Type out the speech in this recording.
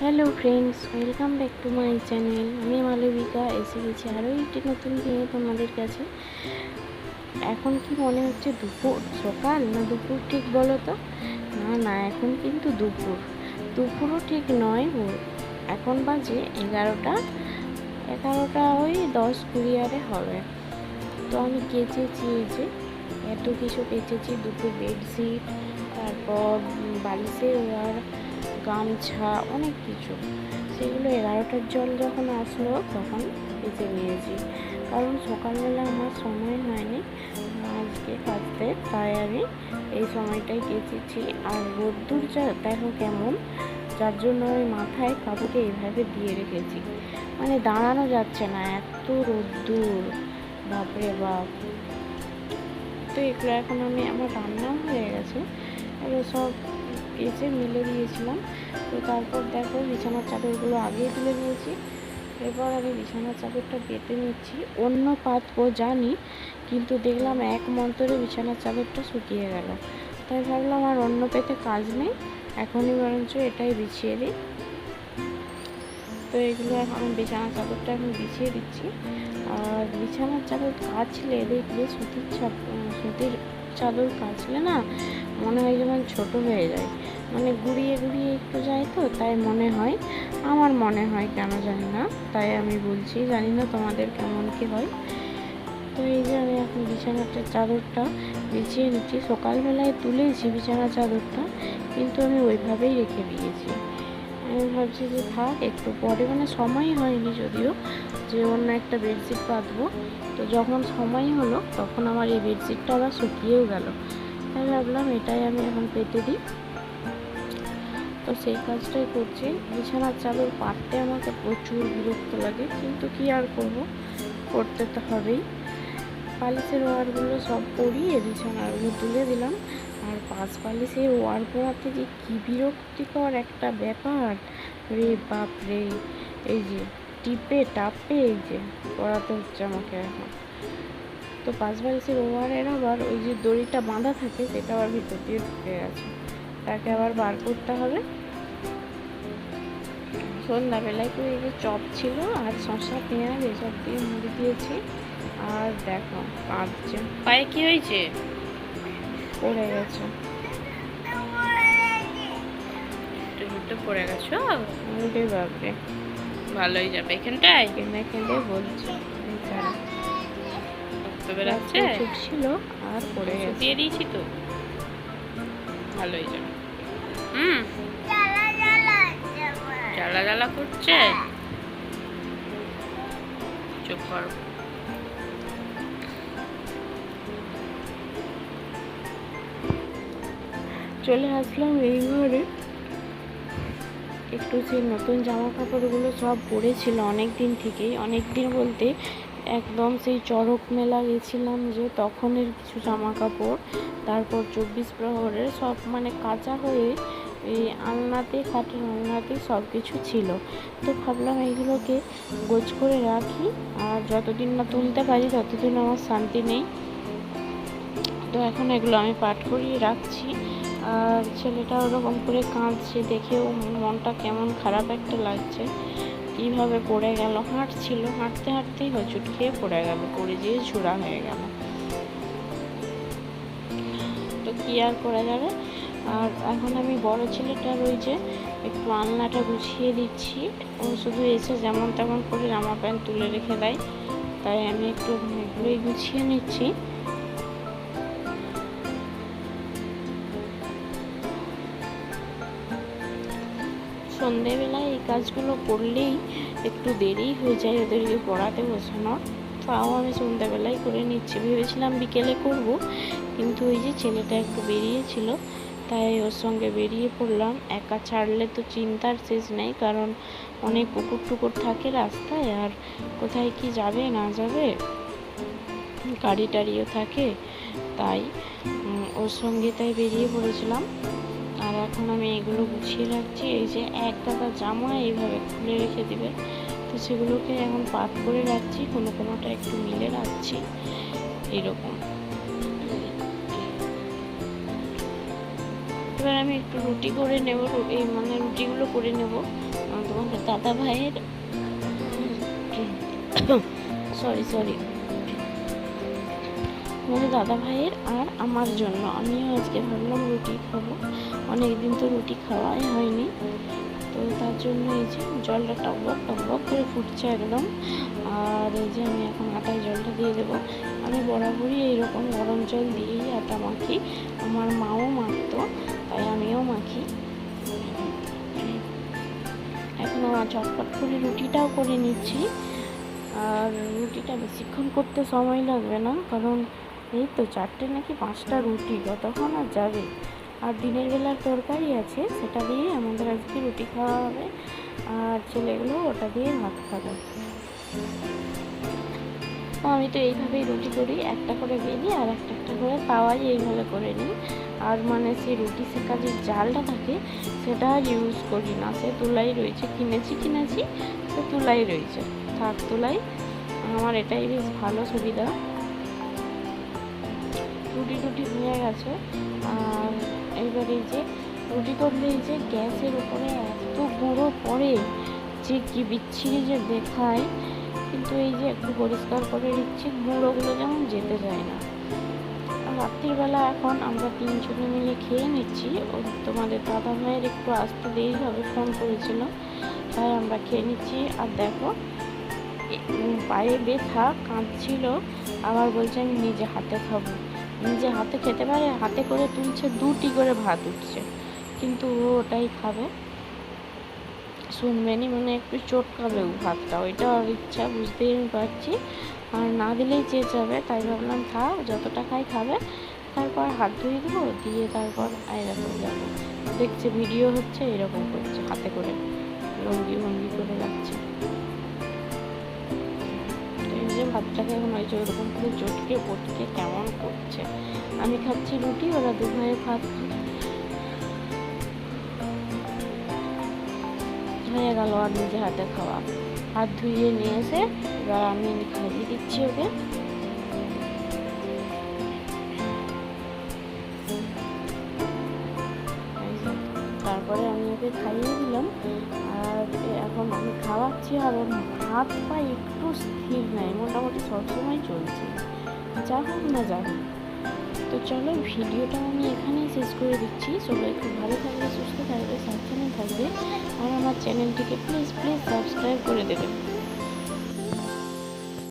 Hello friends welcome back to my channel. আমি মালবিকা এসে গেছি আরও একটি নতুন দিনে তোমাদের কাছে। এখন কি মনে হচ্ছে দুপুর? সকাল না দুপুর ঠিক বলো তো? না না এখন কিন্তু দুপুর। দুপুরও ঠিক নয় এখন বাজে এগারোটা। এগারোটা ওই দশ কুড়ি আরে হবে। তো আমি কেচেছি এই যে এত কিছু কেচেছি দুটো বেডশিট তারপর উম, বালিশের ওয়ার গামছা, অনেক কিছু। সেগুলো এগারোটার জল যখন আসলো, তখন কেচে নিয়েছি। কারণ সকালবেলা আমার সময় হয়নি আজকে কাচতে তাই আমি এই সময়টাই কেচেছি। আর রোদ্দুর যা, দেখো কেমন। যার জন্য আমি মাথায় কাপড়ে এইভাবে দিয়ে রেখেছি। মানে দাঁড়ানো যাচ্ছে না, এত রোদ্দুর। বাপরে বাপ। তো এগুলো এখন আমি, আমার রান্নাও হয়ে গেছে। এগুলো সব কেচে মিলে দিয়েছিলাম। তো তারপর দেখো বিছানার চাদরগুলো আগেই তুলে নিয়েছি। এরপর আমি বিছানার চাদরটা বেঁধে নিচ্ছি। অন্য পাতবো জানি, কিন্তু দেখলাম এক মন্তরে বিছানার চাদরটা শুকিয়ে গেল। তাই ভাবলাম আর অন্য পেতে কাজ নেই। এখনই বরঞ্চ এটাই বিছিয়ে দিই। তো এগুলো এখন বিছানার চাদরটা এখন বিছিয়ে দিচ্ছি। আর বিছানার চাদর কাচলে দেখবে সুতির সুতির চাদর কাচলে না মনে হয় যেমন ছোট হয়ে যায়। মানে ঘুরিয়ে ঘুরিয়ে একটু যায় তো, তাই মনে হয়। আমার মনে হয় কেন জানি না, তাই আমি বলছি, জানি না তোমাদের কেমন কি হয়। তো এই যে আমি এখন বিছানাটা চাদরটা বিছিয়ে নিচ্ছি। সকালবেলায় তুলেছি বিছানা চাদরটা, কিন্তু আমি ওইভাবেই রেখে দিয়েছি। আমি ভাবছি যে থাক, একটু পরে মানে সময় হয়নি যদিও, যে অন্য একটা বেডশিট পাতবো তো যখন সময় হলো, তখন আমার এই বেডশিটটা আবার শুকিয়েও গেল। তাই ভাবলাম এটাই আমি এখন পেতে দিই। তো সেই কাজটাই করছি। বিছানার চাদর পাততে আমাকে প্রচুর বিরক্ত লাগে, কিন্তু কি আর করব? করতে তো হবেই। পালিশের ওয়ারগুলো সব পরিয়ে উপর তুলে দিলাম। আর পাঁচ পালিশের ওয়ার পরাতে যে কী বিরক্তিকর একটা ব্যাপার। রে বাপ রে, এই যে টিপে টাপে এই যে পড়াতে হচ্ছে আমাকে এখন। তো পাঁচ বালিশের ওয়ারের আবার ওই যে দড়িটা বাঁধা থাকে সেটা আবার ভিতর দিয়ে ঢুকে গেছে তাকে আবার বার করতে হবে। সন্ধ্যাবেলায় তো এই যে চপ ছিল আর শসা পেঁয়াজ এসব দিয়ে মুড়ি দিয়েছি। আর দেখো কাঁদছে। পায়ে কি হয়েছে? পড়ে গেছে। পড়ে গেছো ওরে বাপরে। ভালোই যাবে। এখানটায়? বলছে ছুটছিল আর পড়ে গেছে। দিয়ে দিয়েছি তো? ভালোই যাবে। হুম। জ্বালা জ্বালা করছে? চুপ কর। চলে আসলাম এই ঘরে। একটু সেই নতুন জামা কাপড়গুলো সব পরেছিল অনেক দিন থেকেই অনেক দিন বলতে একদম সেই চড়ক মেলা গেছিলাম যে তখনের কিছু জামা কাপড় তারপর চব্বিশ প্রহরের সব মানে কাঁচা হয়ে এই আলনাতে, খাটের আলনাতে সব কিছু ছিল। তো ভাবলাম এইগুলোকে গোছ করে রাখি আর যতদিন না তুলতে পারি ততদিন আমার শান্তি নেই। তো এখন এগুলো আমি পাঠ করিয়ে রাখছি। আর ছেলেটা ওরকম করে কাঁদছে, দেখেও মনটা কেমন খারাপ একটা লাগছে। কীভাবে পড়ে গেল? হাঁটছিল, হাঁটতে হাঁটতেই হোঁচট খেয়ে পড়ে গেল, পড়ে যেয়ে ঝুড়া হয়ে গেল। তো কী আর করা যাবে? আর এখন আমি বড় ছেলেটার ওই যে একটু আলনাটা গুছিয়ে দিচ্ছি। ও শুধু এসে যেমন তেমন করে জামা প্যান্ট তুলে রেখে দেয়। তাই আমি একটু এগুলোই গুছিয়ে নিচ্ছি। সন্ধেবেলায় এই কাজগুলো করলেই একটু দেরি হয়ে যায় ওদেরকে পড়াতে বসানোর তাও আমি সন্ধ্যাবেলায় করে নিচ্ছি। ভেবেছিলাম বিকেলে করব, কিন্তু ওই যে ছেলেটা একটু বেরিয়েছিল, তাই ওর সঙ্গে বেরিয়ে পড়লাম। একা ছাড়লে তো চিন্তার শেষ নেই, কারণ অনেক কুকুর টুকুর থাকে রাস্তায়, আর কোথায় কি যাবে, না যাবে গাড়ি টাড়িও থাকে, তাই ওর সঙ্গে তাই বেরিয়ে পড়েছিলাম। আর এখন আমি এগুলো গুছিয়ে রাখছি। এই যে এক গাদা জামা এইভাবে খুলে রেখে দিবে। তো সেগুলোকে এখন পাত করে রাখছি কোনো কোনোটা একটু মিলে রাখছি। এরকম এবার আমি একটু রুটি করে নেব এই মানে রুটিগুলো করে নেব। তোমাদের দাদা ভাইয়ের সরি সরি আমাদের দাদা ভাইয়ের আর আমার জন্য। আমিও আজকে ভাবলাম রুটি খাব। অনেক দিন তো রুটি খাওয়াই হয়নি। তো তার জন্য এই যে জলটা টকবক টকবক করে ফুটছে একদম। আর এই যে আমি এখন আটায় জলটা দিয়ে দেবো। আমি বরাবরই এইরকম গরম জল দিয়েই আটা মাখি। আমার মাও মাখতো, তাই আমিও মাখি। এখন আমার চটপট করে রুটিটাও করে নিচ্ছি। আর রুটিটা বেশিক্ষণ করতে সময় লাগবে না, কারণ এই তো চারটে নাকি পাঁচটা রুটি, কতক্ষণ আর যাবে? আর দিনের বেলার তরকারি আছে, সেটা দিয়ে আমাদের আজকে রুটি খাওয়া হবে। আর ছেলেগুলো ওটা দিয়ে ভাত খাবে। আমি তো এইভাবেই রুটি করি, একটা করে বেলি আর একটা একটা করে তাওয়াই এইভাবে করে নিই। আর মানে সেই রুটি শেখার যে জালটা থাকে, সেটা আর ইউজ করি না। সে তুলাই রয়েছে, কিনেছি কিনেছি, সে তুলাই রয়েছে। থাক তুলাই, আমার এটাই বেশ ভালো সুবিধা। রুটি টুটি হয়ে গেছে। আর এইবার এই যে রুটি করলে এই যে গ্যাসের উপরে এত গুঁড়ো পড়ে যে কি বিচ্ছিরি যে দেখায়। কিন্তু এই যে একটু পরিষ্কার করে দিচ্ছি গুঁড়োগুলো যেমন যেতে চায় না। রাত্রিবেলা এখন আমরা তিনজনে মিলে খেয়ে নিচ্ছি। ও তোমাদের দাদা ভাইয়ের একটু আসতে দেরি হবে, ফোন করেছিল। তাই আমরা খেয়ে নিচ্ছি। আর দেখো পায়ে ব্যথা, কাঁদছিল। আবার বলছে, আমি নিজে হাতে খাব। নিজে হাতে খেতে পারে, হাতে করে তুলছে, দুটি করে ভাত উঠছে। কিন্তু ও ওটাই খাবে। শুনবেনি মানে একটু চটকাবে ও ভাতটা। ওইটা ওর ইচ্ছা, বুঝতেই আমি পারছি। আর না দিলেই চেয়ে যাবে, তাই ভাবলাম থাক, যতটা খাই খাবে। তারপর হাত ধুয়ে দেবো, দিয়ে তারপর এরকম যাব। দেখছে ভিডিও হচ্ছে, এরকম করছে, হাতে করে। লঙ্গি ভঙ্গি করে রাখছে। ভাতটাকে এখন ওই যে ওরকম করে চটকে পটকে কেমন করছে? আমি খাচ্ছি রুটি, ওরা দু ভাইয়ে ভাত হয়ে গেল আর নিজে হাতে খাওয়া। হাত ধুয়ে নিয়ে এসে এবার আমি খাইয়ে দিচ্ছি ওকে। তারপরে আমি ওকে খাইয়ে দিলাম। আর এখন আমি খাওয়াচ্ছি আর হাত পা একটু স্থির নাই মোটামুটি সবসময় চলছে। যা হোক না যা হোক। তো চলো, ভিডিওটা আমি এখানেই শেষ করে দিচ্ছি। সবাই একটু ভালো থাকবে, সুস্থ থাকবে, সাবধানে থাকবে। আর আমার চ্যানেলটিকে প্লিজ প্লিজ সাবস্ক্রাইব করে দেবে